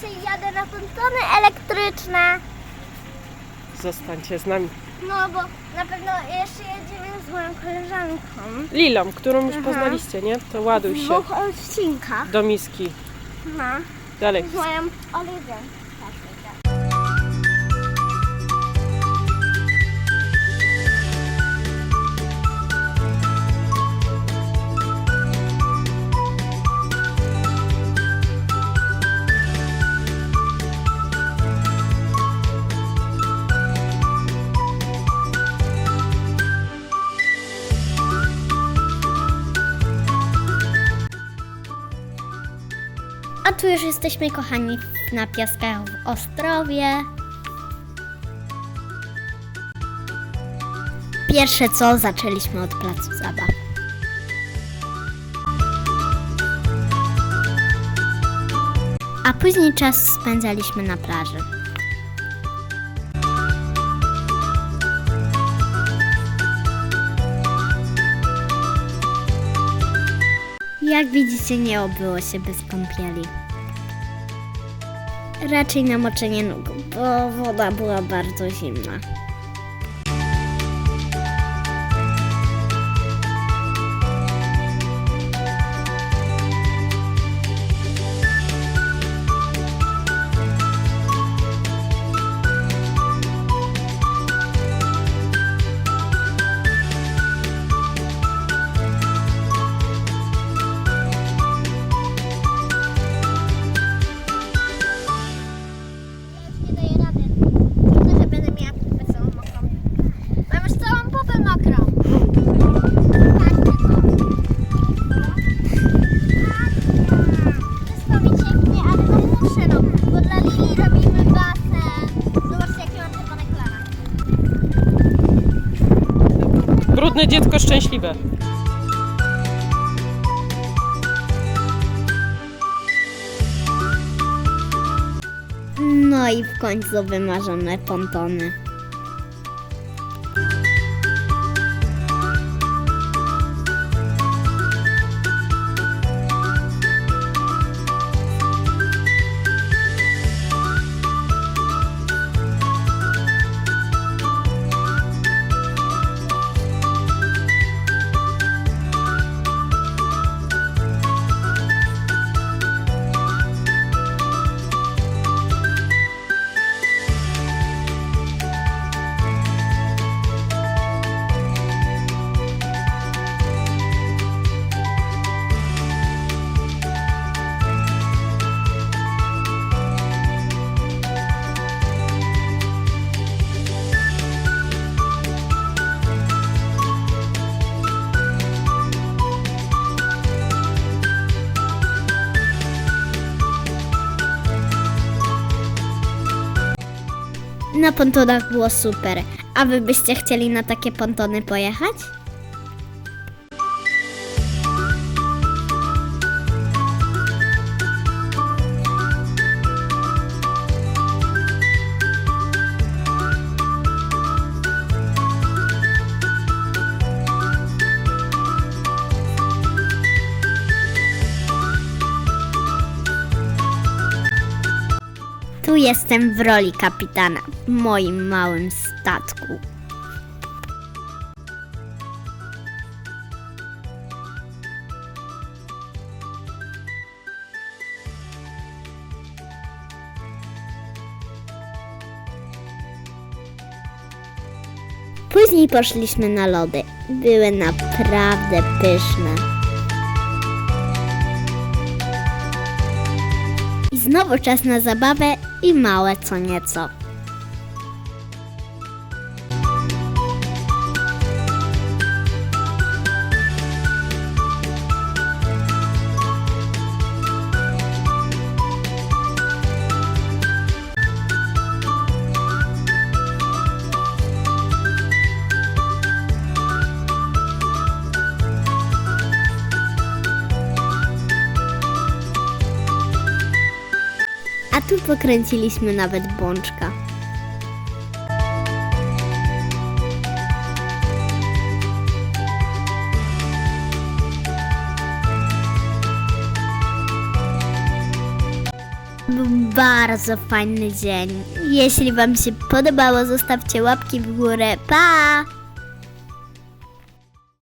dzisiaj jadę na pontony elektryczne. Zostańcie z nami. No bo na pewno jeszcze jedziemy z moją koleżanką. Lilą, którą już Aha. poznaliście, nie? To ładuj W się dwóch odcinkach. do miski. No. Dalej. Z moją Oliwią. Tu już jesteśmy, kochani, na piaskach w Ostrowie. Pierwsze co, zaczęliśmy od placu zabaw. A później czas spędzaliśmy na plaży. Jak widzicie, nie obyło się bez kąpieli. Raczej namoczenie nóg, bo woda była bardzo zimna. Brudne dziecko szczęśliwe. No i w końcu wymarzone pontony. Na pontonach było super. A wy byście chcieli na takie pontony pojechać? Tu jestem w roli kapitana w moim małym statku. Później poszliśmy na lody. Były naprawdę pyszne. Znowu czas na zabawę i małe co nieco. A tu pokręciliśmy nawet bączka. Był bardzo fajny dzień. Jeśli Wam się podobało, zostawcie łapki w górę. Pa!